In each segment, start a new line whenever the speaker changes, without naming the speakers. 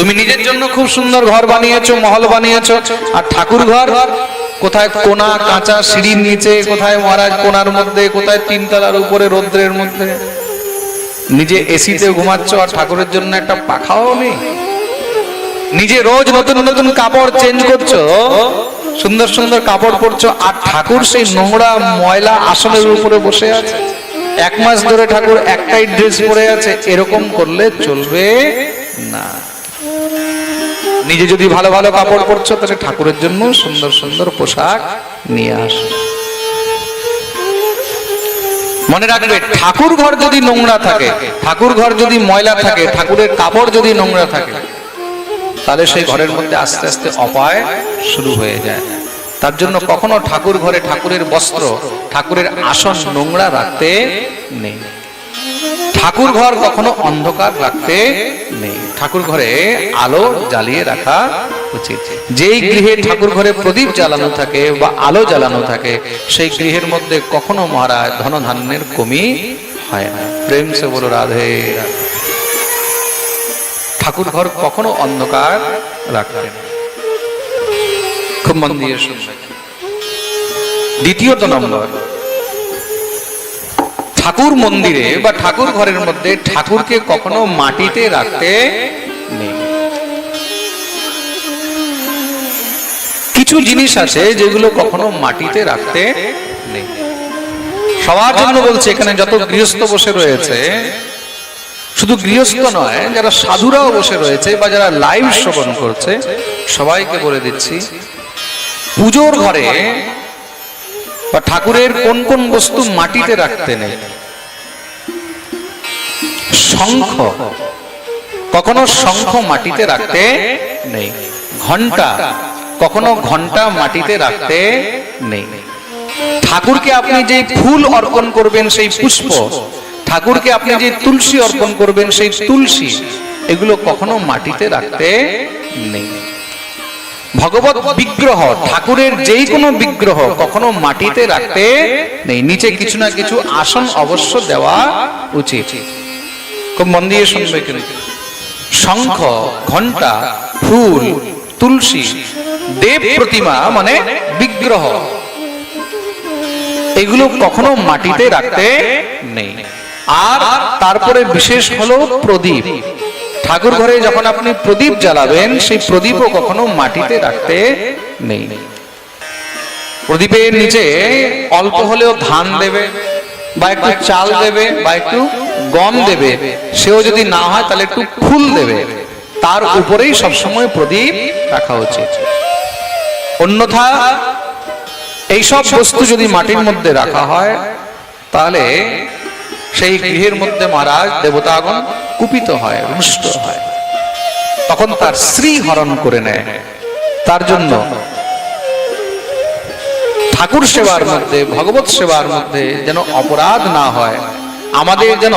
তুমি নিজের জন্য খুব সুন্দর ঘর বানিয়েছো, মহল বানিয়েছো। আর ঠাকুর ঘর, কোথায় কোনা কাঁচা সিঁড়ির নিচে, কোথায় মহারাজ কোনার মধ্যে, কোথায় তিনতলার উপরে, রৌদ্রের মধ্যে। নিজে এসিতে ঘুমাচ্ছ আর ঠাকুরের জন্য একটা পাখাও নেই। নিজে রোজ নতুন নতুন কাপড় চেঞ্জ করছ, সুন্দর সুন্দর কাপড় পরছো, আর ঠাকুর সেই নোংরা ময়লা আসনের উপরে বসে আছে। এক মাস ধরে ঠাকুর একটাই ড্রেস পরে আছে, এরকম করলে চলবে না। নিজে যদি ভালো ভালো কাপড় পরছো, তাহলে ঠাকুরের জন্য সুন্দর সুন্দর পোশাক নিয়ে আসো। মনে রাখবে, ঠাকুর ঘর যদি নোংরা থাকে, ঠাকুর ঘর যদি ময়লা থাকে, ঠাকুরের কাপড় যদি নোংরা থাকে, তাহলে সেই ঘরের মধ্যে আস্তে আস্তে অপায় শুরু হয়ে যায়। তার জন্য কখনো ঠাকুর ঘরে ঠাকুরের বস্ত্র, ঠাকুরের আসন নোংরা রাখতে নেই। ঠাকুর ঘর কখনো অন্ধকার রাখতে নেই ঠাকুর ঘরে আলো জ্বালিয়ে রাখা উচিত যেই গৃহে ঠাকুর ঘরে প্রদীপ জ্বালানো থাকে বা আলো জ্বালানো থাকে, সেই গৃহের মধ্যে কখনো মহারাজ ধনধান্যের কমি হয় না প্রেম সে বলো, রাধে। ঠাকুর ঘর কখনো অন্ধকার রাখতে। খুব মন দিয়ে দ্বিতীয়ত নম্বর ঠাকুর মন্দিরে বা ঠাকুর ঘরের মধ্যে ঠাকুরকে কখনো মাটিতে রাখতে নেই। কিছু জিনিস আছে যেগুলো কখনো মাটিতে রাখতে নেই। সবার জন্য বলছে, এখানে যত গৃহস্থ বসে রয়েছে, শুধু গৃহস্থ নয়, যারা সাধুরাও বসে রয়েছে বা যারা লাইভ শ্রবণ করছে, সবাইকে বলে দিচ্ছি, পুজোর ঘরে বা ঠাকুরের কোন কোন বস্তু মাটিতে রাখতে নেই। শঙ্খ। কখনো শঙ্খ মাটিতে রাখতে নেই। ঘণ্টা। কখনো ঘণ্টা মাটিতে রাখতে নেই। ঠাকুরকে আপনি যে ফুল অর্পণ করবেন সেই পুষ্প, ঠাকুরকে আপনি যে তুলসী অর্পণ করবেন সেই তুলসী, এগুলো কখনো মাটিতে রাখতে নেই। ভগবত বিগ্রহ, ঠাকুরের যেই কোনো বিগ্রহ কখনো মাটিতে রাখতে নেই। নিচে কিছু না কিছু আসন অবশ্য দেওয়া উচিত। খুব মন দিয়ে শুনবে কিন্তু। শঙ্খ ঘণ্টা ফুল, তুলসী, দেব প্রতিমা মানে বিগ্রহ। এগুলো কখনো মাটিতে রাখতে নেই। আর তারপরে বিশেষ হলো প্রদীপ। ঠাকুর ঘরে যখন আপনি প্রদীপ জ্বালাবেন, সেই প্রদীপও কখনো মাটিতে রাখতে নেই। প্রদীপের নিচে অল্প হলেও ধান দেবে, বা একটু চাল দেবে, বা একটু গম দেবে, সেও যদি না হয় তাহলে একটু ফুল দেবে। তার উপরেই সবসময় প্রদীপ রাখা উচিত অন্যথা, এইসব বস্তু যদি মাটির মধ্যে রাখা হয়, তাহলে সেই গৃহের মধ্যে মহারাজ দেবতাগণ কুপিত হয় রুষ্ট হয়। তখন তার স্ত্রী হরণ করে নেয়। তার জন্য ঠাকুর সেবার মধ্যে, ভগবত সেবার মধ্যে যেন অপরাধ না হয় আমাদের যেন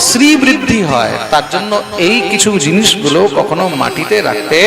শ্রী বৃদ্ধি হয় তার জন্য এই কিছু জিনিসগুলো কখনো মাটিতে রাখতে